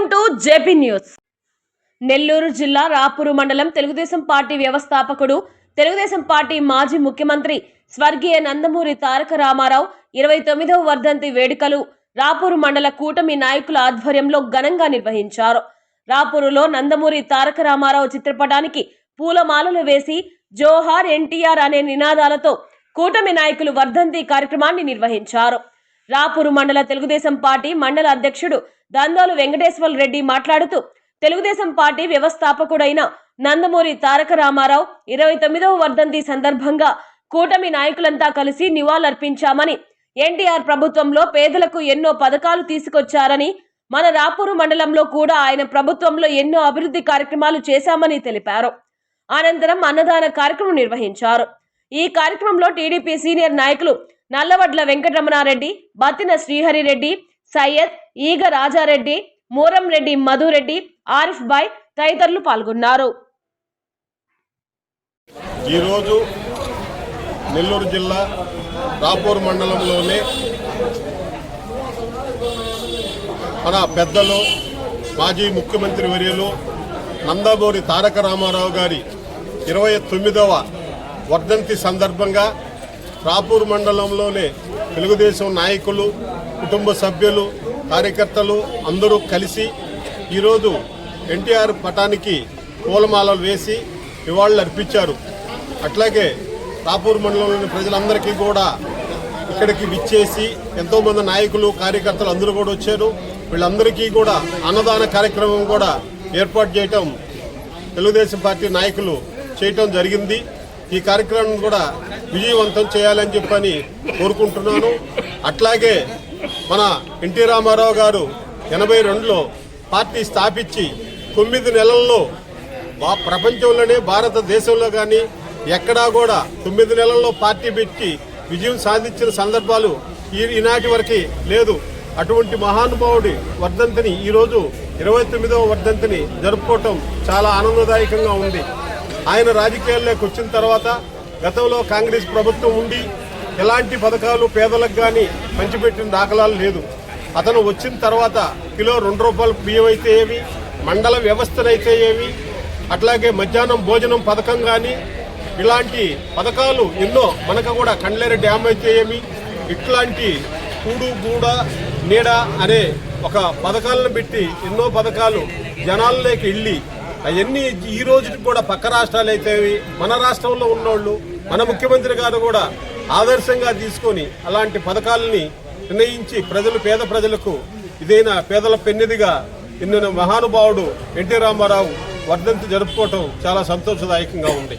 Welcome to JP news. Nellore జిల్లా రాపూరు మండలం Telugu Desam party వ్యవస్థాపకుడు తెలుగుదేశం పార్టీ మాజీ ముఖ్యమంత్రి స్వర్గీయ నందమూరి తారక రామారావు ఇరవై తొమ్మిదవ వర్ధంతి వేడుకలు రాపూరు మండల కూటమి నాయకుల ఆధ్వర్యంలో ఘనంగా నిర్వహించారు. రాపూరులో నందమూరి తారక రామారావు చిత్రపటానికి పూలమాలలు వేసి జోహార్ ఎన్టీఆర్ అనే నినాదాలతో కూటమి నాయకులు వర్ధంతి కార్యక్రమాన్ని నిర్వహించారు. రాపూరు మండల తెలుగుదేశం పార్టీ మండల అధ్యక్షుడు దందోలు వెంకటేశ్వర రెడ్డి మాట్లాడుతూ తెలుగుదేశం పార్టీ వ్యవస్థాపకుడైన నందమూరి తారక రామారావు ఇరవై తొమ్మిదవ వర్ధంతి సందర్భంగా కూటమి నాయకులంతా కలిసి నివాళులర్పించామని ఎన్టీఆర్ ప్రభుత్వంలో పేదలకు ఎన్నో పథకాలు తీసుకొచ్చారని మన రాపూరు మండలంలో కూడా ఆయన ప్రభుత్వంలో ఎన్నో అభివృద్ధి కార్యక్రమాలు చేశామని తెలిపారు. అనంతరం అన్నదాన కార్యక్రమం నిర్వహించారు. ఈ కార్యక్రమంలో టీడీపీ సీనియర్ నాయకులు నల్లవడ్ల వెంకటరమణారెడ్డి బత్తిన శ్రీహరిరెడ్డి సయ్యద్ ఈగ రాజారెడ్డి మూరంరెడ్డి మధురెడ్డి ఆరిఫ్ బాయ్ తదితరులు పాల్గొన్నారు. ఈరోజు నెల్లూరు జిల్లా రాపూర్ మండలంలోని మన పెద్దలు మాజీ ముఖ్యమంత్రి వర్యులు నందమూరి తారక రామారావు గారి ఇరవై తొమ్మిదవ వర్ధంతి సందర్భంగా రాపూర్ మండలంలోనే తెలుగుదేశం నాయకులు కుటుంబ సభ్యులు కార్యకర్తలు అందరూ కలిసి ఈరోజు ఎన్టీఆర్ పటానికి పూలమాలలు వేసి నివాళులు అర్పించారు. అట్లాగే రాపూర్ మండలంలోని ప్రజలందరికీ కూడా ఇక్కడికి విచ్చేసి ఎంతోమంది నాయకులు కార్యకర్తలు అందరూ కూడా వచ్చారు. వీళ్ళందరికీ కూడా అన్నదాన కార్యక్రమం కూడా ఏర్పాటు చేయటం తెలుగుదేశం పార్టీ నాయకులు చేయటం జరిగింది. ఈ కార్యక్రమం కూడా విజయవంతం చేయాలని చెప్పని కోరుకుంటున్నాను. అట్లాగే మన ఎన్టీ రామారావు గారు ఎనభై రెండులో పార్టీ స్థాపించి తొమ్మిది నెలల్లో ప్రపంచంలోనే భారతదేశంలో కానీ ఎక్కడా కూడా తొమ్మిది నెలల్లో పార్టీ పెట్టి విజయం సాధించిన సందర్భాలు ఈ ఈనాటి వరకు లేదు. అటువంటి మహానుభావుడి వర్ధంతిని ఈరోజు ఇరవై తొమ్మిదవ వర్ధంతిని జరుపుకోవటం చాలా ఆనందదాయకంగా ఉంది. ఆయన రాజకీయాల్లోకి వచ్చిన తర్వాత గతంలో కాంగ్రెస్ ప్రభుత్వం ఉండి ఎలాంటి పథకాలు పేదలకు కానీ పంచిపెట్టిన దాఖలాలు లేదు. అతను వచ్చిన తర్వాత కిలో రెండు రూపాయలు బియ్యం అయితే ఏమి మండల వ్యవస్థనైతే ఏమి అట్లాగే మధ్యాహ్నం భోజనం పథకం కానీ ఇలాంటి పథకాలు ఎన్నో మనకు కూడా కండ్లేరు డ్యామ్ అయితే ఏమి ఇట్లాంటి కూడు గూడ నీడ అనే ఒక పథకాలను పెట్టి ఎన్నో పథకాలు జనాల్లోకి వెళ్ళి అవన్నీ ఈ రోజుకి కూడా పక్క రాష్ట్రాలు అయితే మన రాష్ట్రంలో ఉన్నోళ్ళు మన ముఖ్యమంత్రి గారు కూడా ఆదర్శంగా తీసుకొని అలాంటి పథకాలని నిర్ణయించి ప్రజలు పేద ప్రజలకు ఇదైన పేదల పెన్నిదిగా నిన్న మహానుభావుడు ఎన్టీ రామారావు వర్ధంతి జరుపుకోవటం చాలా సంతోషదాయకంగా ఉంది.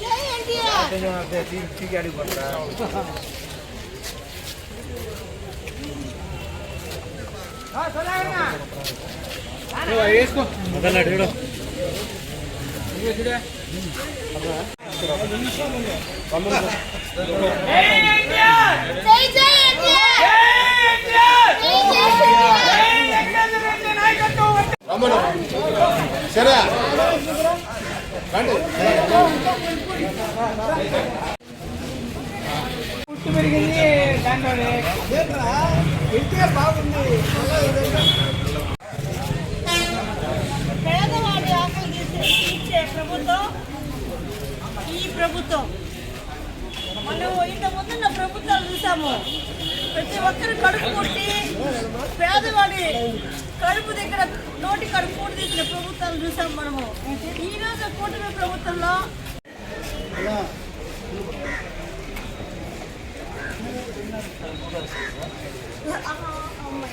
రమణ సరే రండి పెరిగింది బాగుంది పేదవాడి ఆకలి ప్రభుత్వం ఈ ప్రభుత్వం మనం ఇంత ముందున్న ప్రభుత్వాలు చూసాము ప్రతి ఒక్కరు కడుపు కొట్టి పేదవాడి కడుపు దగ్గర నోటి కడుపు కూడి తీసిన ప్రభుత్వాలు చూసాం మనము ఈ రోజు కూటమి ప్రభుత్వంలో అమ్మ అమ్మ